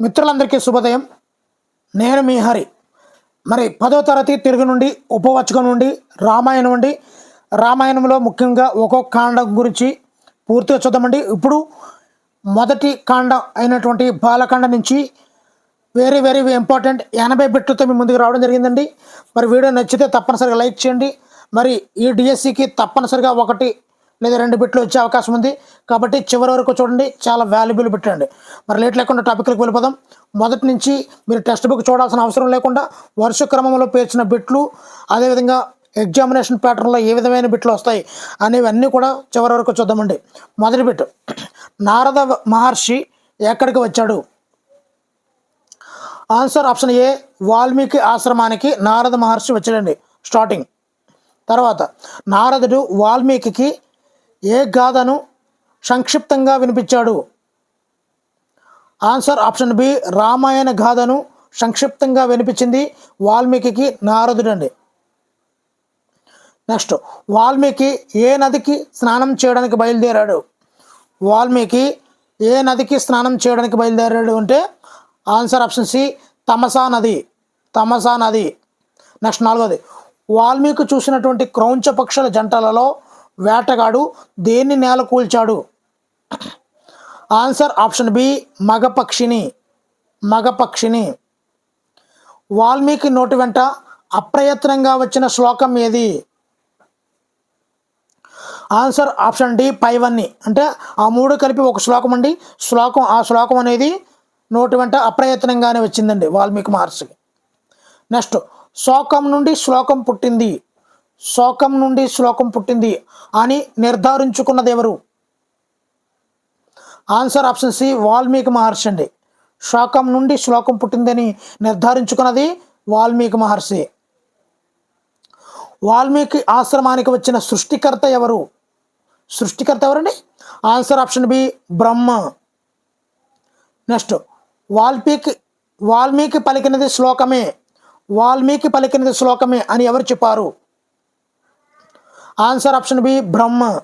మిత్రులందరికీ శుభోదయం. నేను మీ హరి. మరి పదో తరగతి తిరుగు నుండి ఉపవచకం నుండి రామాయణం నుండి రామాయణంలో ముఖ్యంగా ఒక్కొక్క కాండం గురించి పూర్తిగా చూద్దామండి. ఇప్పుడు మొదటి కాండం అయినటువంటి బాలకాండ నుంచి వెరీ వెరీ ఇంపార్టెంట్. ఎనభై బిట్లతో మీ ముందుకు రావడం జరిగిందండి. మరి వీడియో నచ్చితే తప్పనిసరిగా లైక్ చేయండి. మరి ఈ డిఎస్సికి తప్పనిసరిగా ఒకటి లేదా రెండు బిట్లు వచ్చే అవకాశం ఉంది. కాబట్టి చివరి వరకు చూడండి చాలా వాల్యుబుల్ పెట్టండి మరి లేట్ లేకుండా టాపిక్లకు వెళ్ళిపోదాం. మొదటి నుంచి మీరు టెక్స్ట్ బుక్ చూడాల్సిన అవసరం లేకుండా వరుస క్రమంలో పేర్చిన బిట్లు అదేవిధంగా ఎగ్జామినేషన్ ప్యాటర్న్లో ఏ విధమైన బిట్లు వస్తాయి అనేవన్నీ కూడా చివరి వరకు చూద్దామండి. మొదటి బిట్ నారద మహర్షి ఎక్కడికి వచ్చాడు? ఆన్సర్ ఆప్షన్ ఏ వాల్మీకి ఆశ్రమానికి నారద మహర్షి వచ్చాడండి స్టార్టింగ్ తర్వాత నారదుడు వాల్మీకి ఏ గాథను సంక్షిప్తంగా వినిపించాడు? ఆన్సర్ ఆప్షన్ బి రామాయణ గాథను సంక్షిప్తంగా వినిపించింది వాల్మీకి నారదుడండి. నెక్స్ట్ వాల్మీకి ఏ నదికి స్నానం చేయడానికి బయలుదేరాడు? వాల్మీకి ఏ నదికి స్నానం చేయడానికి బయలుదేరాడు అంటే ఆన్సర్ ఆప్షన్ సి తమసా నది. తమసా నది. నెక్స్ట్ నాలుగోది వాల్మీకి చూసినటువంటి క్రౌంచ పక్షుల జంటలలో వేటగాడు దేన్ని నేల కూల్చాడు? ఆన్సర్ ఆప్షన్ బి మగపక్షిని మగపక్షిని వాల్మీకి నోటి వెంట అప్రయత్నంగా వచ్చిన శ్లోకం ఏది? ఆన్సర్ ఆప్షన్ డి పైవన్ని. అంటే ఆ మూడు కలిపి ఒక శ్లోకం అండి. శ్లోకం ఆ శ్లోకం అనేది నోటి వెంట అప్రయత్నంగానే వచ్చిందండి వాల్మీకి మహర్షికి. నెక్స్ట్ శోకం నుండి శ్లోకం పుట్టింది. శోకం నుండి శ్లోకం పుట్టింది అని నిర్ధారించుకున్నది ఎవరు answer option C Valmiki Maharshi అండి. శోకం నుండి శ్లోకం పుట్టిందని నిర్ధారించుకున్నది వాల్మీకి మహర్షి. వాల్మీకి ఆశ్రమానికి వచ్చిన సృష్టికర్త ఎవరు? సృష్టికర్త ఎవరండి? Answer option B Brahma. Next Valmiki Valmiki పలికినది శ్లోకమే. వాల్మీకి పలికినది శ్లోకమే అని ఎవరు చెప్పారు? Answer option B Brahma.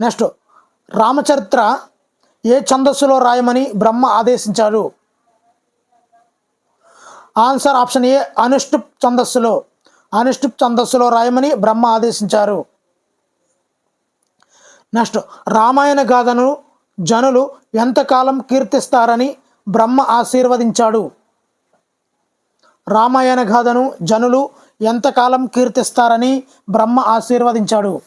Next రామచరిత్ర ఏ ఛందస్సులో రాయమని బ్రహ్మ ఆదేశించాడు? ఆన్సర్ ఆప్షన్ ఏ అనుష్టుప్ ఛందస్సులో. అనుష్టుప్ ఛందస్సులో రాయమని బ్రహ్మ ఆదేశించారు. నెక్స్ట్ రామాయణ గాథను జనులు ఎంతకాలం కీర్తిస్తారని బ్రహ్మ ఆశీర్వదించాడు? రామాయణ గాథను జనులు ఎంతకాలం కీర్తిస్తారని బ్రహ్మ ఆశీర్వదించాడు.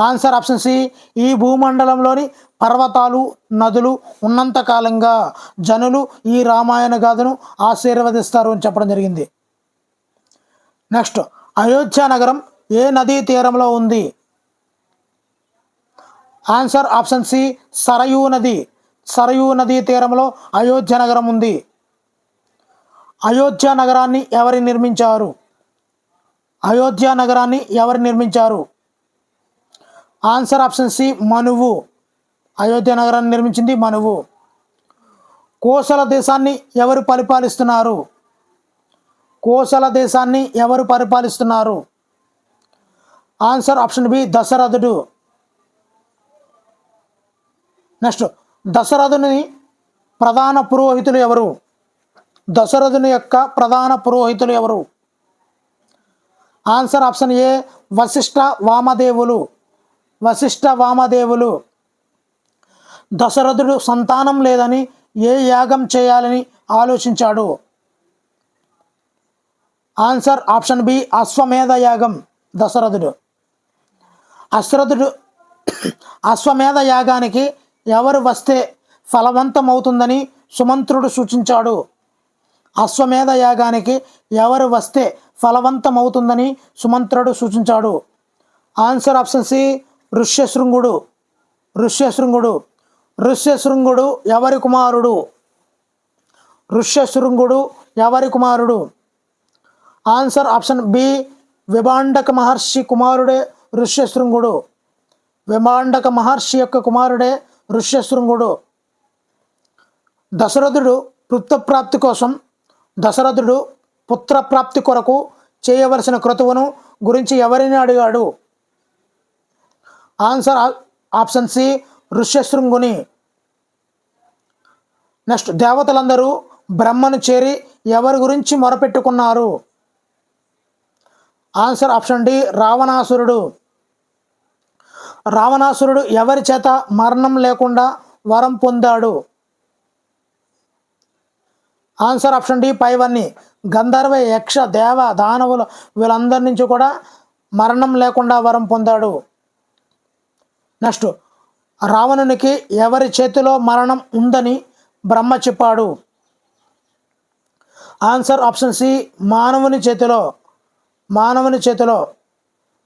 ఆన్సర్ ఆప్షన్ సి ఈ భూమండలంలోని పర్వతాలు నదులు ఉన్నంతకాలంగా జనులు ఈ రామాయణ గాథను ఆశీర్వదిస్తారు అని చెప్పడం జరిగింది. నెక్స్ట్ అయోధ్య నగరం ఏ నదీ తీరంలో ఉంది? ఆన్సర్ ఆప్షన్ సి సరయూ నది. సరయూ నదీ తీరంలో అయోధ్య నగరం ఉంది. అయోధ్య నగరాన్ని ఎవరు నిర్మించారు? అయోధ్య నగరాన్ని ఎవరు నిర్మించారు? ఆన్సర్ ఆప్షన్ సి మనువు. అయోధ్య నగరాన్ని నిర్మించింది మనువు. కోసల దేశాన్ని ఎవరు పరిపాలిస్తున్నారు? కోసల దేశాన్ని ఎవరు పరిపాలిస్తున్నారు? ఆన్సర్ ఆప్షన్ బి దశరథుడు. నెక్స్ట్ దశరథుని ప్రధాన పురోహితులు ఎవరు? దశరథుని యొక్క ప్రధాన పురోహితులు ఎవరు? ఆన్సర్ ఆప్షన్ ఏ వశిష్ఠ వామదేవులు. వశిష్ఠ వామదేవులు. దశరథుడు సంతానం లేదని ఏ యాగం చేయాలని ఆలోచించాడు? ఆన్సర్ ఆప్షన్ బి అశ్వమేధ యాగం దశరథుడు. అశ్రథుడు అశ్వమేధ యాగానికి ఎవరు వస్తే ఫలవంతమవుతుందని సుమంత్రుడు సూచించాడు. అశ్వమేధ యాగానికి ఎవరు వస్తే ఫలవంతమవుతుందని సుమంత్రుడు సూచించాడు. ఆన్సర్ ఆప్షన్ సి ఋష్యశృంగుడు. ఋష్యశృంగుడు. ఋష్యశృంగుడు ఎవరి కుమారుడు? ఋష్యశృంగుడు ఎవరి కుమారుడు? Answer option B Vibhandaka Maharshi కుమారుడే ఋష్యశృంగుడు. విభాండక మహర్షి యొక్క కుమారుడే ఋష్యశృంగుడు. దశరథుడు వృత్తప్రాప్తి కోసం దశరథుడు పుత్రప్రాప్తి కొరకు చేయవలసిన క్రతువును గురించి ఎవరిని అడిగాడు? ఆన్సర్ ఆప్షన్ సి ఋష్యశృంగుని. నెక్స్ట్ దేవతలందరూ బ్రహ్మను చేరి ఎవరి గురించి మొరపెట్టుకున్నారు? ఆన్సర్ ఆప్షన్ డి రావణాసురుడు. రావణాసురుడు ఎవరి చేత మరణం లేకుండా వరం పొందాడు? ఆన్సర్ ఆప్షన్ డి పైవన్నీ. గంధర్వ యక్ష దేవ దానవులు వీళ్ళందరి నుంచి కూడా మరణం లేకుండా వరం పొందాడు. నెక్స్ట్ రావణునికి ఎవరి చేతిలో మరణం ఉందని బ్రహ్మ చెప్పాడు. ఆన్సర్ ఆప్షన్ సి మానవుని చేతిలో మానవుని చేతిలో.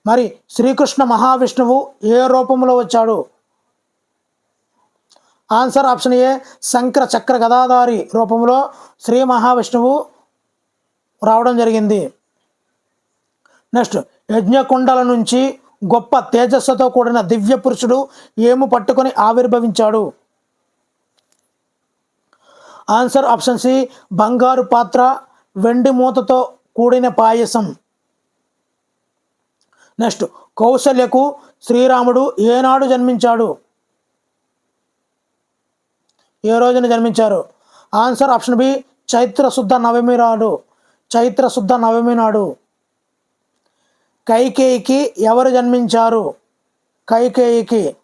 మరి శ్రీకృష్ణ మహావిష్ణువు ఏ రూపంలో వచ్చాడు? ఆన్సర్ ఆప్షన్ ఏ శంకర చక్ర గదాధారి రూపంలో శ్రీ మహావిష్ణువు రావడం జరిగింది. నెక్స్ట్ యజ్ఞకుండల నుంచి గొప్ప తేజస్సుతో కూడిన దివ్య పురుషుడు ఏము పట్టుకొని ఆవిర్భవించాడు? ఆన్సర్ ఆప్షన్ సి బంగారు పాత్ర వెండి మూతతో కూడిన పాయసం. నెక్స్ట్ కౌశల్యకు శ్రీరాముడు ఏనాడు జన్మించాడు? ఏ రోజున జన్మించారు? ఆన్సర్ ఆప్షన్ బి చైత్ర శుద్ధ నవమి నాడు. చైత్ర శుద్ధ నవమి నాడు. కైకేయికి ఎవరు జన్మించారు? కైకేయికి.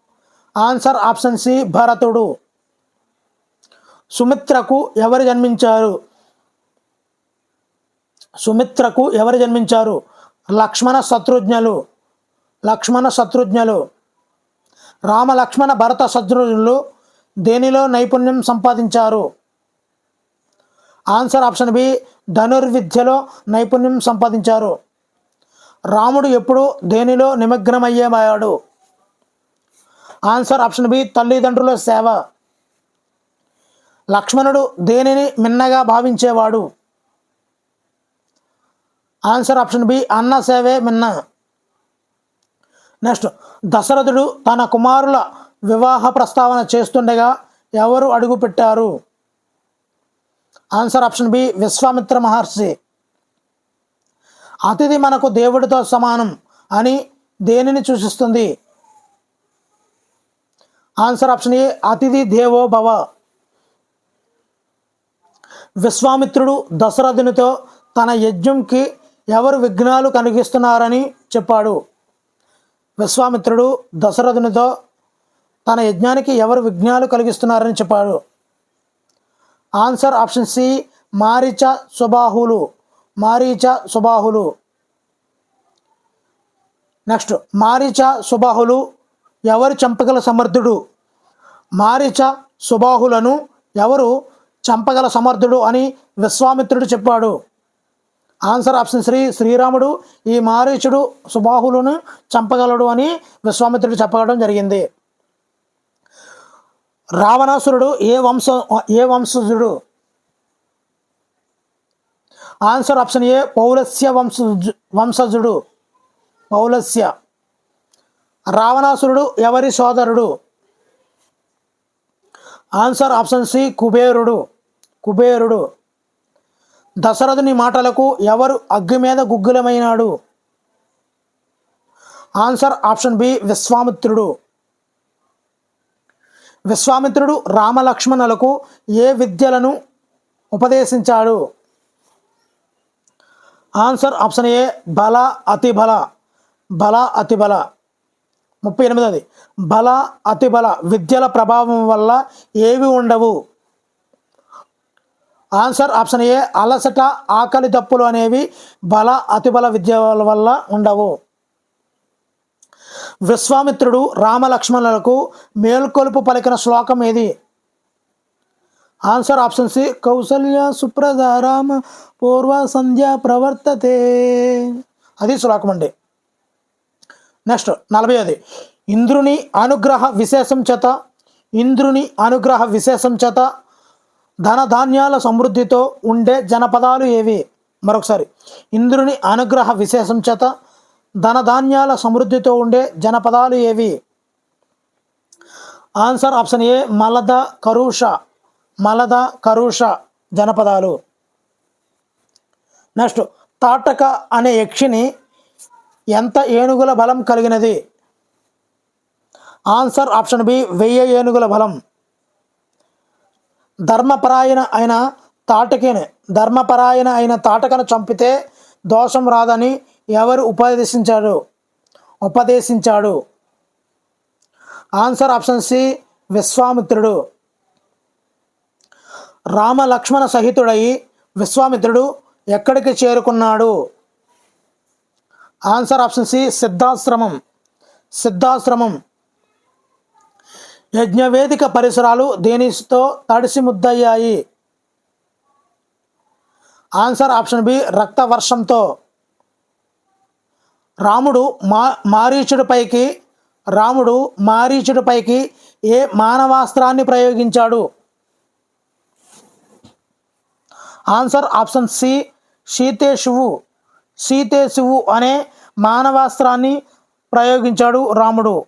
ఆన్సర్ ఆప్షన్ సి భరతుడు. సుమిత్రకు ఎవరు జన్మించారు? సుమిత్రకు ఎవరు జన్మించారు? లక్ష్మణ శత్రుఘ్నులు. లక్ష్మణ శత్రుఘ్నులు. రామ లక్ష్మణ భరత శత్రుఘ్నులు. దేనిలో నైపుణ్యం సంపాదించారు? ఆన్సర్ ఆప్షన్ బి ధనుర్విద్యలో నైపుణ్యం సంపాదించారు. రాముడు ఎప్పుడు దేనిలో నిమగ్నమయ్యేవాడు? ఆన్సర్ ఆప్షన్ బి తల్లిదండ్రుల సేవ. లక్ష్మణుడు దేనిని మిన్నగా భావించేవాడు? ఆన్సర్ ఆప్షన్ బి అన్న సేవే మిన్న. నెక్స్ట్ దశరథుడు తన కుమారుల వివాహ ప్రస్తావన చేస్తుండగా ఎవరు అడుగుపెట్టారు? Answer option B Vishwamitra Maharshi. అతిథి మనకు దేవుడితో సమానం అని దేనిని సూచిస్తుంది? ఆన్సర్ ఆప్షన్ ఏ అతిథి దేవో భవ. విశ్వామిత్రుడు దశరథునితో తన యజ్ఞంకి ఎవరు విఘ్నాలు కలిగిస్తున్నారని చెప్పాడు. విశ్వామిత్రుడు దశరథునితో తన యజ్ఞానికి ఎవరు విఘ్నాలు కలిగిస్తున్నారని చెప్పాడు. ఆన్సర్ ఆప్షన్ సి మారీచ సుబాహులు మారీచ సుబాహులు నెక్స్ట్ మారీచ సుబాహులు ఎవరు చంపగల సమర్థుడు? మారీచ సుబాహులను ఎవరు చంపగల సమర్థుడు అని విశ్వామిత్రుడు చెప్పాడు. ఆన్సర్ ఆప్షన్ శ్రీ శ్రీరాముడు ఈ మారీచుడు సుబాహులను చంపగలడు అని విశ్వామిత్రుడు చెప్పడం జరిగింది. రావణాసురుడు ఏ వంశ ఏ వంశజుడు? ఆన్సర్ ఆప్షన్ ఏ పౌలస్య వంశ వంశజుడు. పౌలస్య. రావణాసురుడు ఎవరి సోదరుడు? ఆన్సర్ ఆప్షన్ సి కుబేరుడు. కుబేరుడు. దశరథుని మాటలకు ఎవరు అగ్గి మీద గుగ్గులమైనాడు? ఆన్సర్ ఆప్షన్ బి విశ్వామిత్రుడు. విశ్వామిత్రుడు రామలక్ష్మణులకు ఏ విద్యలను ఉపదేశించాడు? ఆన్సర్ ఆప్షన్ ఏ బల అతిబల బల. అతిబల ముప్పై ఎనిమిదది. బల అతిబల విద్యల ప్రభావం వల్ల ఏవి ఉండవు? ఆన్సర్ ఆప్షన్ ఏ అలసట ఆకలి దప్పులు అనేవి బల అతిబల విద్యల వల్ల ఉండవు. విశ్వామిత్రుడు రామలక్ష్మణులకు మేల్కొలుపు పలికిన శ్లోకం ఏది? ఆన్సర్ ఆప్షన్ సి కౌసల్య సుప్రద రామ పూర్వ సంధ్య ప్రవర్తతే. అది శ్లోకం అండి. నెక్స్ట్ నలభై అది ఇంద్రుని అనుగ్రహ విశేషం చేత ఇంద్రుని అనుగ్రహ విశేషం చేత ధనధాన్యాల సమృద్ధితో ఉండే జనపదాలు ఏవి? మరొకసారి. ఇంద్రుని అనుగ్రహ విశేషం చేత ధన ధాన్యాల సమృద్ధితో ఉండే జనపదాలు ఏవి? Answer option A Malada Karusha. Malada Karusha జనపదాలు. Next Tataka అనే యక్షిని ఎంత ఏనుగుల బలం కలిగినది? ఆన్సర్ ఆప్షన్ బి వెయ్యి ఏనుగుల బలం. ధర్మపరాయణ అయిన తాటకిని ధర్మపరాయణ అయిన తాటకను చంపితే దోషం రాదని ఎవరు ఉపదేశించాడు? ఉపదేశించాడు. ఆన్సర్ ఆప్షన్ సి విశ్వామిత్రుడు. రామ లక్ష్మణ సహితుడై విశ్వామిత్రుడు ఎక్కడికి చేరుకున్నాడు? Answer option C Siddhashramam. Siddhashramam. యజ్ఞవేదిక పరిసరాలు దేనితో తడిసి ముద్దయ్యాయి? ఆన్సర్ ఆప్షన్ బి రక్త వర్షంతో రాముడు మా మారీచుడిపైకి రాముడు మారీచుడిపైకి ఏ మానవాస్త్రాన్ని ప్రయోగించాడు? ఆన్సర్ ఆప్షన్ సి సీతేశువు. సీతేశువు అనే మానవాస్త్రాన్ని ప్రయోగించాడు రాముడు.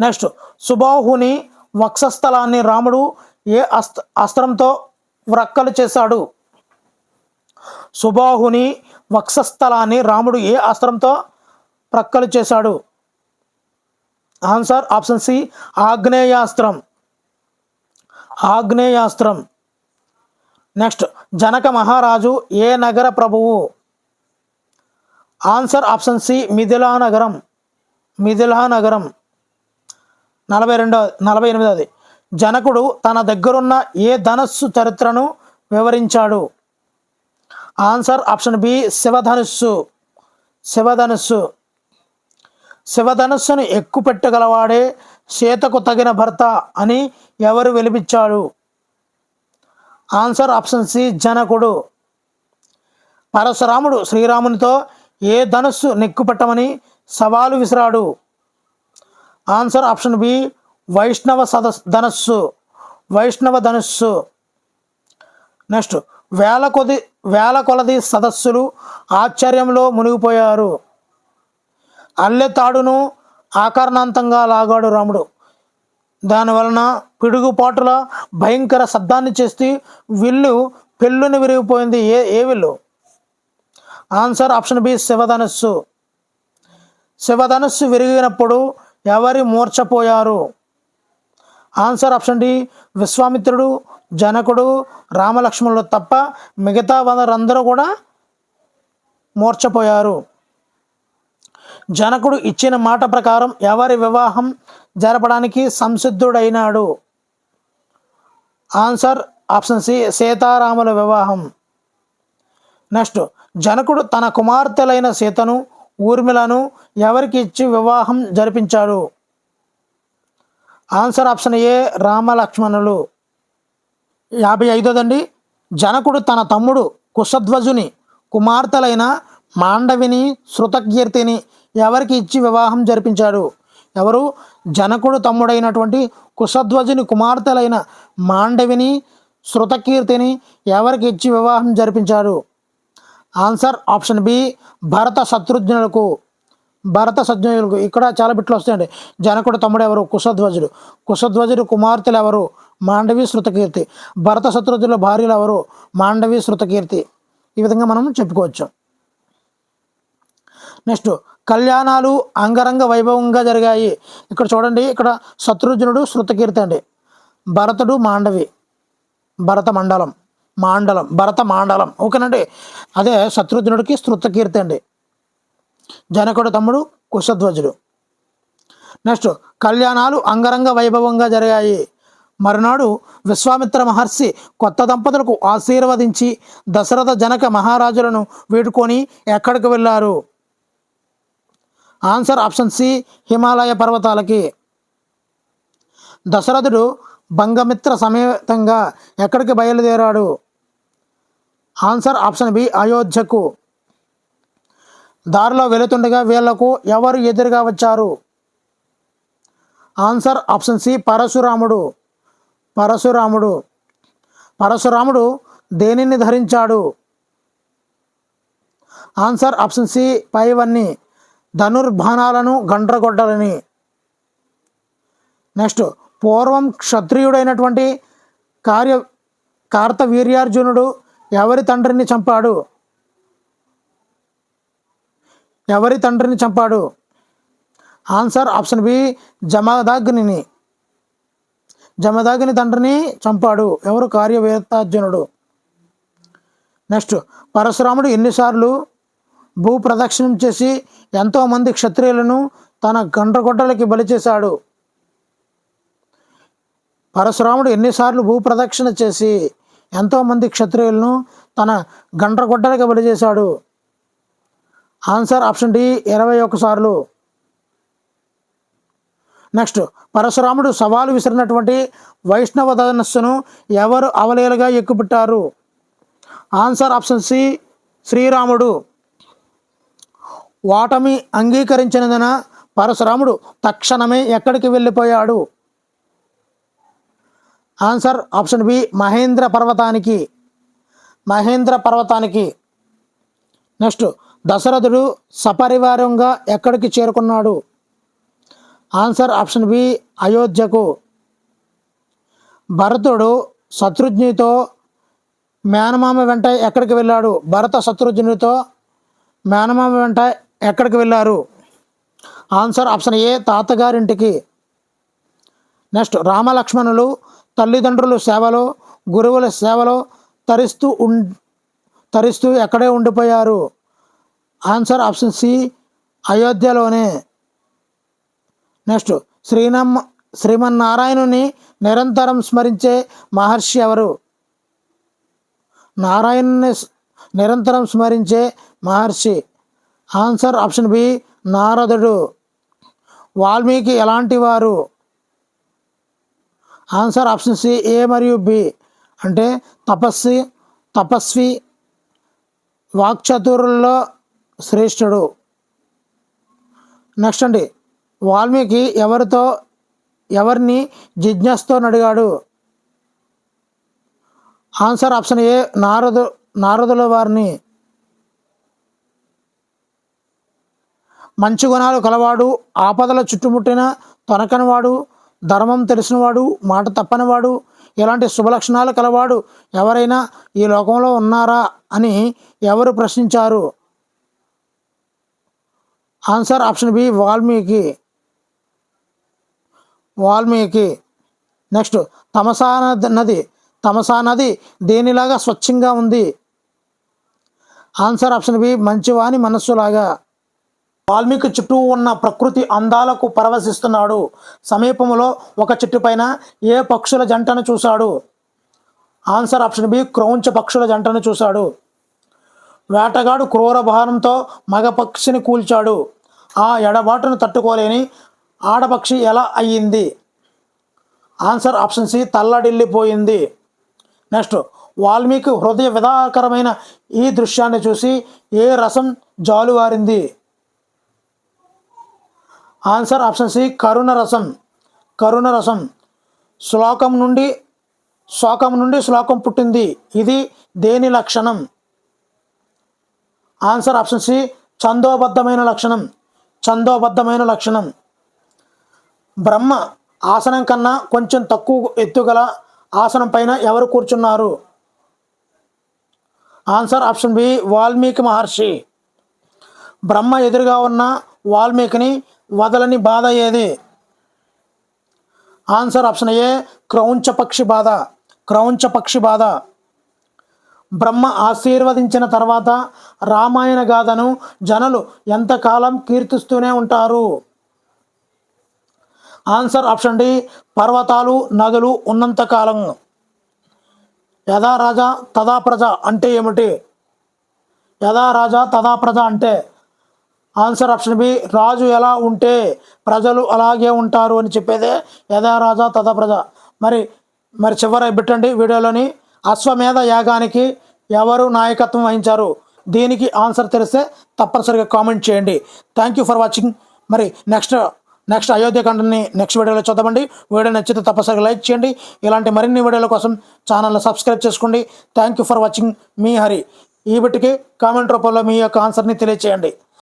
నెక్స్ట్ సుబాహుని వక్షస్థలాన్ని రాముడు ఏ అస్త్ర అస్త్రంతో వ్రక్కలు చేశాడు? సుబాహుని వక్షస్థలాన్ని రాముడు ఏ అస్త్రంతో ప్రక్కలు చేశాడు? ఆన్సర్ ఆప్షన్ సి ఆగ్నేయాస్త్రం. ఆగ్నేయాస్త్రం. నెక్స్ట్ జనక మహారాజు ఏ నగర ప్రభువు? ఆన్సర్ ఆప్షన్ సి మిథిలా నగరం మిథిలా నగరం నలభై రెండో నలభై ఎనిమిదవది జనకుడు తన దగ్గరున్న ఏ ధనస్సు చరిత్రను వివరించాడు? ఆన్సర్ ఆప్షన్ బి శివధనుస్సు. శివధనుస్సు. శివధనుస్సును ఎక్కుపెట్టగలవాడే సీతకు తగిన భర్త అని ఎవరు వెలిపించాడు? ఆన్సర్ ఆప్షన్ సి జనకుడు. పరశురాముడు శ్రీరామునితో ఏ ధనుస్సు నెక్కుపెట్టమని సవాలు విసిరాడు? ఆన్సర్ ఆప్షన్ బి వైష్ణవ సదస్ ధనస్సు. వైష్ణవ ధనుస్సు. నెక్స్ట్ వేల కొద్ది వేల కొలది సదస్సులు ఆశ్చర్యంలో మునిగిపోయారు. అల్లె తాడును లాగాడు రాముడు. దానివలన పిడుగుపాటుల భయంకర శబ్దాన్ని చేస్తే విల్లు పెళ్ళుని విరిగిపోయింది. ఏ ఏ విల్లు? ఆన్సర్ ఆప్షన్ బి శివధనస్సు. శివధనస్సు విరిగినప్పుడు ఎవరి మూర్చపోయారు ఆన్సర్ ఆప్షన్ డి విశ్వామిత్రుడు జనకుడు రామలక్ష్మణులు తప్ప మిగతా వారందరూ కూడా మూర్చపోయారు జనకుడు ఇచ్చిన మాట ప్రకారం ఎవరి వివాహం జరపడానికి సంసిద్ధుడైనాడు? ఆన్సర్ ఆప్షన్ సి సీతారాముల వివాహం. నెక్స్ట్ జనకుడు తన కుమార్తెలైన సీతను ఊర్మిళను ఎవరికి ఇచ్చి వివాహం జరిపించాడు? ఆన్సర్ ఆప్షన్ ఏ రామలక్ష్మణులు. యాభై ఐదోదండి. జనకుడు తన తమ్ముడు కుశధ్వజుని కుమార్తెలైన మాండవిని శృతకీర్తిని ఎవరికి ఇచ్చి వివాహం జరిపించాడు? ఎవరు? జనకుడు తమ్ముడైనటువంటి కుశధ్వజుని కుమార్తెలైన మాండవిని శృతకీర్తిని ఎవరికి ఇచ్చి వివాహం జరిపించాడు? ఆన్సర్ ఆప్షన్ బి భరత శత్రుఘ్నులకు. భరత శత్రుఘ్నులకు. ఇక్కడ చాలా బిట్లు వస్తాయండి. జనకుడు తమ్ముడు ఎవరు? కుశధ్వజుడు. కుశధ్వజుడు కుమార్తెలు ఎవరు? మాండవి శృతకీర్తి. భరత శత్రుతుల భార్యలు ఎవరు మాండవి శృతకీర్తి. ఈ విధంగా మనం చెప్పుకోవచ్చు. నెక్స్ట్ కళ్యాణాలు అంగరంగ వైభవంగా జరిగాయి. ఇక్కడ చూడండి ఇక్కడ శత్రుఘ్నుడు శృతకీర్తి అండి. భరతుడు మాండవి. భరత మండలం. మాండలం. భరత మాండలం. ఓకేనండి? అదే శత్రుఘ్నుడికి శృతకీర్తి అండి. జనకుడు తమ్ముడు కుశధ్వజుడు. నెక్స్ట్ కళ్యాణాలు అంగరంగ వైభవంగా జరిగాయి. మరునాడు విశ్వామిత్ర మహర్షి కొత్త దంపతులకు ఆశీర్వదించి దశరథ జనక మహారాజులను వీడుకొని ఎక్కడికి వెళ్ళారు? ఆన్సర్ ఆప్షన్ సి హిమాలయ పర్వతాలకి. దశరథుడు బంగమిత్ర సమేతంగా ఎక్కడికి బయలుదేరాడు? ఆన్సర్ ఆప్షన్ బి అయోధ్యకు. దారిలో వెళుతుండగా వీళ్ళకు ఎవరు ఎదురుగా వచ్చారు? ఆన్సర్ ఆప్షన్ సి పరశురాముడు. పరశురాముడు. పరశురాముడు దేనిని ధరించాడు? ఆన్సర్ ఆప్షన్ సి పైవన్నీ ధనుర్బాణాలను గండ్రగొడ్డలని. నెక్స్ట్ పూర్వం క్షత్రియుడైనటువంటి కార్య కార్తవీర్యార్జునుడు ఎవరి తండ్రిని చంపాడు? ఎవరి తండ్రిని చంపాడు? ఆన్సర్ ఆప్షన్ బి జమదగ్నిని. జమదాగిని తండ్రిని చంపాడు. ఎవరు కార్యవేత్తార్జునుడు నెక్స్ట్ పరశురాముడు ఎన్నిసార్లు భూ ప్రదక్షిణం చేసి ఎంతోమంది క్షత్రియులను తన గండ్రగొడ్డలకి బలి చేశాడు. పరశురాముడు ఎన్నిసార్లు భూ ప్రదక్షిణ చేసి ఎంతోమంది క్షత్రియులను తన గండ్రగొడ్డలకి బలి చేశాడు. ఆన్సర్ ఆప్షన్ డి ఇరవై ఒకసార్లు. సార్లు నెక్స్ట్ పరశురాముడు సవాలు విసిరినటువంటి వైష్ణవ ధనస్సును ఎవరు అవలేలుగా ఎక్కుపెట్టారు? ఆన్సర్ ఆప్షన్ సి శ్రీరాముడు. ఓటమి అంగీకరించినందున పరశురాముడు తక్షణమే ఎక్కడికి వెళ్ళిపోయాడు? ఆన్సర్ ఆప్షన్ బి మహేంద్ర పర్వతానికి. మహేంద్ర పర్వతానికి. నెక్స్ట్ దశరథుడు సపరివారంగా ఎక్కడికి చేరుకున్నాడు? ఆన్సర్ ఆప్షన్ బి అయోధ్యకు. భరతుడు శత్రుఘ్నితో మేనమామ వెంట ఎక్కడికి వెళ్ళాడు? భరత శత్రుఘ్నుడితో మేనమామ వెంట ఎక్కడికి వెళ్ళారు? ఆన్సర్ ఆప్షన్ ఏ తాతగారింటికి. నెక్స్ట్ రామలక్ష్మణులు తల్లిదండ్రుల సేవలో గురువుల సేవలో తరిస్తూ ఉం తరిస్తూ ఎక్కడే ఉండిపోయారు? ఆన్సర్ ఆప్షన్ సి అయోధ్యలోనే. నెక్స్ట్ శ్రీనమ్ శ్రీమన్నారాయణుని నిరంతరం స్మరించే మహర్షి ఎవరు? నారాయణుని నిరంతరం స్మరించే మహర్షి. ఆన్సర్ ఆప్షన్ బి నారదుడు. వాల్మీకి ఎలాంటి వారు? ఆన్సర్ ఆప్షన్ సి ఏ మరియు బి. అంటే తపస్వి తపస్వి వాక్చతురుల్లో శ్రేష్ఠుడు. నెక్స్ట్ అండి వాల్మీకి ఎవరితో ఎవరిని జిజ్ఞాస్తో అడిగాడు? ఆన్సర్ ఆప్షన్ ఏ నారదు నారదుల వారిని. మంచి గుణాలు కలవాడు ఆపదల చుట్టుముట్టిన తొనకనివాడు ధర్మం తెలిసినవాడు మాట తప్పనివాడు ఇలాంటి శుభలక్షణాలు కలవాడు ఎవరైనా ఈ లోకంలో ఉన్నారా అని ఎవరు ప్రశ్నించారు? Answer option B Valmiki. Valmiki. Next Tamasa నది. తమసా నది దేనిలాగా స్వచ్ఛంగా ఉంది? ఆన్సర్ ఆప్షన్ బి మంచివాని మనస్సులాగా. వాల్మీకి చుట్టూ ఉన్న ప్రకృతి అందాలకు పరవశిస్తున్నాడు. సమీపంలో ఒక చెట్టు పైన ఏ పక్షుల జంటను చూశాడు? ఆన్సర్ ఆప్షన్ బి క్రౌంచ పక్షుల జంటను చూశాడు. వేటగాడు క్రూర భారంతో మగ పక్షిని కూల్చాడు. ఆ ఎడబాటును తట్టుకోలేని ఆడపక్షి ఎలా అయ్యింది? ఆన్సర్ ఆప్షన్ సి తల్లడిల్లిపోయింది. నెక్స్ట్ వాల్మీకి హృదయ విధాకరమైన ఈ దృశ్యాన్ని చూసి ఏ రసం జాలువారింది? ఆన్సర్ ఆప్షన్ సి కరుణ రసం. కరుణ రసం. శ్లోకం నుండి శ్లోకం నుండి శ్లోకం పుట్టింది. ఇది దేని లక్షణం? ఆన్సర్ ఆప్షన్ సి ఛందోబద్ధమైన లక్షణం. ఛందోబద్ధమైన లక్షణం. బ్రహ్మ ఆసనం కన్నా కొంచెం తక్కువ ఎత్తుగల ఆసనం పైన ఎవరు కూర్చున్నారు? Answer option B Valmiki Maharshi. Brahma ఎదురుగా ఉన్న వాల్మీకిని వదలని బాధ ఏది? ఆన్సర్ ఆప్షన్ ఏ క్రౌంచ పక్షి బాధ. క్రౌంచ పక్షి బాధ. బ్రహ్మ ఆశీర్వదించిన తర్వాత రామాయణ గాథను జనులు ఎంతకాలం కీర్తిస్తూనే ఉంటారు? ఆన్సర్ ఆప్షన్ డి పర్వతాలు నదులు ఉన్నంతకాలం యథా రాజా తదా ప్రజ అంటే ఏమిటి? యథా రాజా తదా ప్రజ అంటే? ఆన్సర్ ఆప్షన్ బి రాజు ఎలా ఉంటే ప్రజలు అలాగే ఉంటారు అని చెప్పేదే యథా రాజా తదా ప్రజ. మరి మరి చివర పెట్టండి వీడియోలోని అశ్వమేధ యాగానికి ఎవరు నాయకత్వం వహించారు? దీనికి ఆన్సర్ తెలిస్తే తప్పనిసరిగా కామెంట్ చేయండి. థ్యాంక్ యూ ఫర్ వాచింగ్ మరి నెక్స్ట్ నెక్స్ట్ అయోధ్యకాండని నెక్స్ట్ వీడియోలో చూద్దామండి. వీడియో నచ్చితే తప్పనిసరిగా లైక్ చేయండి. ఇలాంటి మరిన్ని వీడియోల కోసం ఛానల్ని సబ్స్క్రైబ్ చేసుకోండి. థ్యాంక్ యూ ఫర్ వాచింగ్ మీ హరి. ఈ బిట్టికి కామెంట్ రూపంలో మీ యొక్క ఆన్సర్ని తెలియచేయండి.